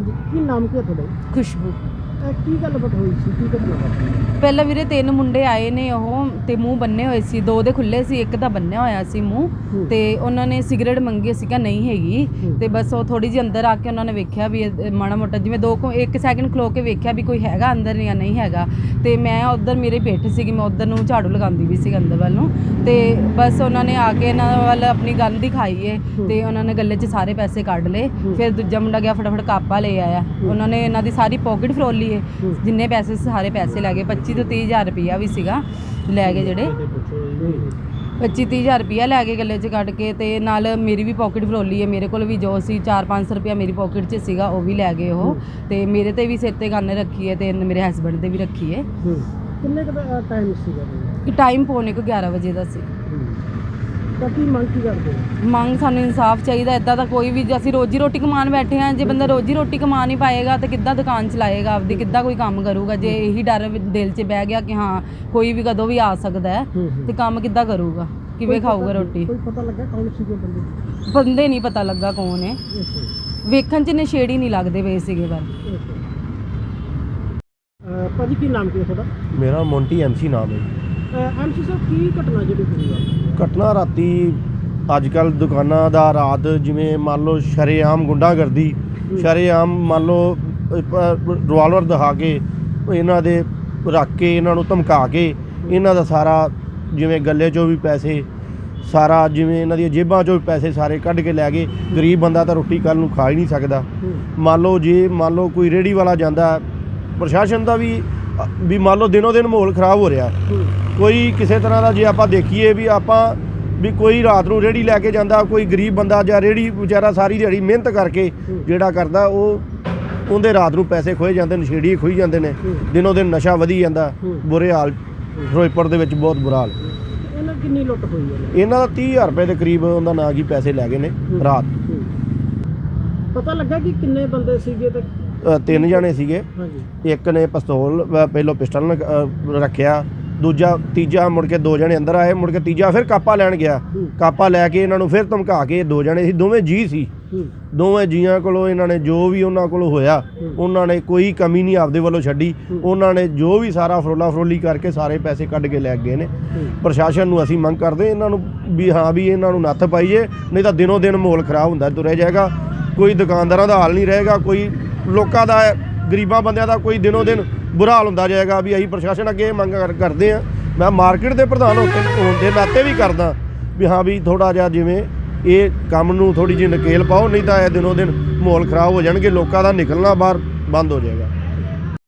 ਹਾਂਜੀ ਕੀ ਨਾਮ ਕੀ ਹੈ ਤੁਹਾਡਾ ਖੁਸ਼ਬੂ। ਇਹ ਕੀ ਗੱਲਬਾਤ ਹੋਈ ਸੀ? ਕੀ ਘਟਨਾ ਵਾਪਰੀ? ਪਹਿਲਾਂ ਵੀਰੇ ਤਿੰਨ ਮੁੰਡੇ ਆਏ ਨੇ ਉਹ ਤੇ ਮੂੰਹ ਬੰਨੇ ਹੋਏ ਸੀ ਦੋ ਦੇ ਖੁੱਲੇ ਸੀ ਇੱਕ ਦਾ ਬੰਨਿਆ ਹੋਇਆ ਸੀ ਮੂੰਹ। ਤੇ ਉਹਨਾਂ ਨੇ ਸਿਗਰਟ ਮੰਗੀ ਸੀ ਕਿ ਨਹੀਂ ਹੈਗੀ। ਤੇ ਬਸ ਉਹ ਥੋੜੀ ਜਿਹੀ ਅੰਦਰ ਆ ਕੇ ਉਹਨਾਂ ਨੇ ਵੇਖਿਆ ਵੀ ਇਹ ਮਾੜਾ ਮੋਟਾ ਜਿਵੇਂ ਦੋ ਕੁ- ਇੱਕ ਸੈਕਿੰਡ ਖਲੋ ਕੇ ਵੇਖਿਆ ਵੀ ਕੋਈ ਹੈਗਾ ਅੰਦਰ ਜਾਂ ਨਹੀਂ ਹੈਗਾ ਤੇ ਮੈਂ ਉਧਰ ਮੇਰੇ ਬੈਠ ਸੀਗੀ ਮੈਂ ਉਧਰ ਨੂੰ ਝਾੜੂ ਲਗਾਉਂਦੀ ਵੀ ਸੀ ਅੰਦਰ ਵੱਲ ਨੂੰ ਤੇ ਬਸ ਉਹਨਾਂ ਨੇ ਆ ਕੇ ਇਹਨਾਂ ਵੱਲ ਆਪਣੀ ਗਨ ਦਿਖਾਈ ਏ। ਤੇ ਉਹਨਾਂ ਨੇ ਗੱਲੇ 'ਚ ਸਾਰੇ ਪੈਸੇ ਕੱਢ ਲਏ। ਫਿਰ ਦੂਜਾ ਮੁੰਡਾ ਗਿਆ ਫਟਾਫਟ ਕਾਪਾ ਲੈ ਆਇਆ ਉਹਨਾਂ ਨੇ ਇਹਨਾਂ ਦੀ ਸਾਰੀ ਪਾਕਟ ਫਰੋਲੀ ਏ। ਜਿੰਨੇ ਪੈਸੇ ਸਾਰੇ ਪੈਸੇ ਲੈ ਗਏ 25 ਤੋਂ 30000 ਰੁਪਈਆ ਵੀ ਸੀਗਾ ਲੈ ਗਏ ਜਿਹੜੇ। 25 30000 ਰੁਪਈਆ ਲੈ ਕੇ ਗੱਲੇ 'ਚ ਕੱਢ ਕੇ ਤੇ ਨਾਲ ਮੇਰੀ ਵੀ ਪਾਕਟ ਫਰੋਲੀ ਹੈ। ਮੇਰੇ ਕੋਲ ਵੀ ਜੋ ਸੀ 4-500 ਰੁਪਈਆ ਮੇਰੀ ਪਾਕਟ 'ਚ ਸੀਗਾ ਉਹ ਵੀ ਲੈ ਗਏ ਉਹ। ਤੇ ਮੇਰੇ ਤੇ ਵੀ ਸਿਰ ਤੇ ਗੰਨ ਰੱਖੀ ਹੈ ਤੇ ਮੇਰੇ ਹਸਬੰਡ ਤੇ ਵੀ ਰੱਖੀ ਹੈ। ਕਿੰਨੇ ਟਾਈਮ ਸੀਗਾ? ਟਾਈਮ ਪੌਣੇ ਕੁ 11 ਵਜੇ ਦਾ ਸੀ। ਤਾਂ ਕੀ ਮੰਗ ਕੀ ਕਰਦੇ ਹੋ? ਮੰਗ ਸਾਨੂੰ ਇਨਸਾਫ ਚਾਹੀਦਾ ਇਦਾਂ ਤਾਂ ਕੋਈ ਵੀ ਜੇ ਅਸੀਂ ਰੋਜੀ ਰੋਟੀ ਕਮਾਉਣ ਬੈਠੇ ਹਾਂ ਜੇ ਬੰਦਾ ਰੋਜੀ ਰੋਟੀ ਕਮਾ ਨਹੀਂ ਪਾਏਗਾ ਤਾਂ ਕਿੱਦਾਂ ਦੁਕਾਨ ਚਲਾਏਗਾ ਆਪਦੀ ਕਿੱਦਾਂ ਕੋਈ ਕੰਮ ਕਰੂਗਾ? ਜੇ ਇਹੀ ਡਰ ਦਿਲ 'ਚ ਬਹਿ ਗਿਆ ਕਿ ਹਾਂ ਕੋਈ ਵੀ ਕਦੋਂ ਵੀ ਆ ਸਕਦਾ ਹੈ ਹੂੰ ਹੂੰ। ਤੇ ਕੰਮ ਕਿੱਦਾਂ ਕਰੂਗਾ? ਕਿਵੇਂ ਕੋਈ ਪਤਾ- ਖਾਊਗਾ ਰੋਟੀ? ਕੋਈ ਪਤਾ ਲੱਗਾ ਕੌਣ ਸੀਗੇ ਬੰਦੇ? ਬੰਦੇ ਨਹੀਂ ਪਤਾ ਲੱਗਾ ਕੌਣ ਹੈ। ਅੱਛਾ ਵੇਖਣ 'ਚ ਨਸ਼ੇੜੀ ਨਹੀਂ ਲੱਗਦੇ ਪਏ ਸੀਗੇ ਪਰ। ਅਹ ਭਾਜੀ ਕੀ ਨਾਮ ਕੀ ਹੈ ਤੁਹਾਡਾ? ਮੇਰਾ ਮੌਂਟੀ ਐਮਸੀ ਨਾਮ ਹੈ ਜੀ। ਐਮਸੀ ਸਾਹਿਬ ਕੀ ਘਟਨਾ ਜਿਹੜੀ ਹੋਈ ਆ? ਘਟਨਾ ਰਾਤੀ ਅੱਜ ਕੱਲ ਦੁਕਾਨਾਂ ਦਾ ਰਾਤ ਜਿਵੇਂ ਮੰਨ ਲਓ ਸ਼ਰੇਆਮ ਗੁੰਡਾਗਰਦੀ ਸ਼ਰੇਆਮ ਮੰਨ ਲਓ ਰਿਵਾਲਵਰ ਦਿਖਾ ਕੇ ਇਹਨਾਂ ਦੇ ਰੱਖ ਕੇ ਇਹਨਾਂ ਨੂੰ ਧਮਕਾ ਕੇ ਇਹਨਾਂ ਦਾ ਸਾਰਾ ਜਿਵੇਂ ਗੱਲੇ 'ਚੋਂ ਵੀ ਪੈਸੇ ਸਾਰਾ ਜਿਵੇਂ ਇਹਨਾਂ ਦੀਆਂ ਜੇਬਾਂ 'ਚੋਂ ਪੈਸੇ ਸਾਰੇ ਕੱਢ ਕੇ ਲੈ ਗਏ। ਗਰੀਬ ਬੰਦਾ ਤਾਂ ਰੋਟੀ ਕੱਲ ਨੂੰ ਖਾ ਹੀ ਨਹੀਂ ਸਕਦਾ। ਮੰਨ ਲਓ ਜੇ ਮੰਨ ਲਓ ਕੋਈ ਰੇੜੀ ਵਾਲਾ ਜਾਂਦਾ ਪ੍ਰਸ਼ਾਸਨ ਦਾ ਵੀ ਵੀ ਮੰਨ ਲਓ ਦਿਨੋ ਦਿਨ ਮਾਹੌਲ ਖਰਾਬ ਹੋ ਰਿਹਾ। ਕੋਈ ਕਿਸੇ ਤਰ੍ਹਾਂ ਦਾ ਜੇ ਆਪਾਂ ਦੇਖੀਏ ਵੀ ਆਪਾਂ ਵੀ ਕੋਈ ਰਾਤ ਨੂੰ ਰੇੜੀ ਲੈ ਕੇ ਜਾਂਦਾ ਕੋਈ ਗਰੀਬ ਬੰਦਾ ਜਾਂ ਰੇੜੀ ਵਿਚਾਰਾ ਸਾਰੀ ਦਿਹਾੜੀ ਮਿਹਨਤ ਕਰਕੇ। ਜਿਹੜਾ ਕਰਦਾ ਉਹ ਉਹਦੇ ਰਾਤ ਨੂੰ ਪੈਸੇ ਖੋਏ ਜਾਂਦੇ ਨਸ਼ੇੜੀ ਖੋਈ ਜਾਂਦੇ ਨੇ। ਦਿਨੋ ਦਿਨ ਨਸ਼ਾ ਵਧੀ ਜਾਂਦਾ। ਬੁਰੇ ਹਾਲ ਫਿਰੋਜ਼ਪੁਰ ਦੇ ਵਿੱਚ ਬਹੁਤ ਬੁਰਾ ਹਾਲ ਇਹਨਾਂ ਕਿੰਨੀ ਲੁੱਟ ਹੋਈ ਹੈ ਇਹਨਾਂ ਦਾ 30000 ਰੁਪਏ ਦੇ ਕਰੀਬ ਉਹਦਾ ਨਾਂ ਕੀ ਪੈਸੇ ਲੈ ਗਏ ਨੇ। ਰਾਤ। ਪਤਾ ਲੱਗਾ ਕਿ ਕਿੰਨੇ ਬੰਦੇ ਸੀਗੇ ਤੇ ਤਿੰਨ ਜਣੇ ਸੀਗੇ ਇੱਕ ਨੇ ਪਿਸਤੌਲ ਪਹਿਲੋਂ ਪਿਸਟਲ ਰੱਖਿਆ ਦੂਜਾ ਤੀਜਾ ਮੁੜ ਕੇ ਦੋ ਜਣੇ ਅੰਦਰ ਆਏ ਮੁੜ ਕੇ ਤੀਜਾ ਫਿਰ ਕਾਪਾ ਲੈਣ ਗਿਆ। ਕਾਪਾ ਲੈ ਕੇ ਇਹਨਾਂ ਨੂੰ ਫਿਰ ਧਮਕਾ ਕੇ ਦੋ ਜਣੇ ਸੀ ਦੋਵੇਂ ਜੀ ਸੀ ਦੋਵੇਂ ਜੀਆਂ ਕੋਲੋਂ ਇਹਨਾਂ ਨੇ ਜੋ ਵੀ ਉਹਨਾਂ ਕੋਲੋਂ ਹੋਇਆ। ਉਹਨਾਂ ਨੇ ਕੋਈ ਕਮੀ ਨਹੀਂ ਆਪਦੇ ਵੱਲੋਂ ਛੱਡੀ। ਉਹਨਾਂ ਨੇ ਜੋ ਵੀ ਸਾਰਾ ਫਰੋਲਾ ਫਰੋਲੀ ਕਰਕੇ ਸਾਰੇ ਪੈਸੇ ਕੱਢ ਕੇ ਲੈ ਗਏ ਨੇ। ਪ੍ਰਸ਼ਾਸਨ ਨੂੰ ਅਸੀਂ ਮੰਗ ਕਰਦੇ ਇਹਨਾਂ ਨੂੰ ਵੀ ਹਾਂ ਵੀ ਇਹਨਾਂ ਨੂੰ ਨੱਥ ਪਾਈਏ ਨਹੀਂ ਤਾਂ ਦਿਨੋ ਦਿਨ ਮਾਹੌਲ ਖਰਾਬ ਹੁੰਦਾ ਤੁਰਿਆ ਜਾਏਗਾ ਕੋਈ ਦੁਕਾਨਦਾਰਾਂ ਦਾ ਹਾਲ ਨਹੀਂ ਰਹੇਗਾ ਕੋਈ ਲੋਕਾਂ ਦਾ ਗਰੀਬਾਂ ਬੰਦਿਆਂ ਦਾ ਕੋਈ ਦਿਨੋ ਦਿਨ ਬੁਰਾ ਹਾਲ ਹੁੰਦਾ ਜਾਏਗਾ ਵੀ ਅਸੀਂ ਪ੍ਰਸ਼ਾਸਨ ਅੱਗੇ ਇਹ ਮੰਗ ਕਰ- ਕਰਦੇ ਆ ਮੈਂ ਮਾਰਕੀਟ ਦੇ ਪ੍ਰਧਾਨ ਹੋ ਕੇ ਹੋਣ ਦੇ ਨਾਤੇ ਵੀ ਕਰਦਾ ਵੀ ਹਾਂ ਵੀ ਥੋੜਾ ਜਿਹਾ ਜਿਵੇਂ ਇਹ ਕੰਮ ਨੂੰ ਥੋੜੀ ਜਿਹੀ ਨਕੇਲ ਪਾਓ, ਨਹੀਂ ਤਾਂ ਇਹ ਦਿਨੋ ਦਿਨ ਮਾਹੌਲ ਖਰਾਬ ਹੋ ਜਾਣਗੇ, ਲੋਕਾਂ ਦਾ ਨਿਕਲਣਾ ਬਾਹਰ ਬੰਦ ਹੋ ਜਾਏਗਾ।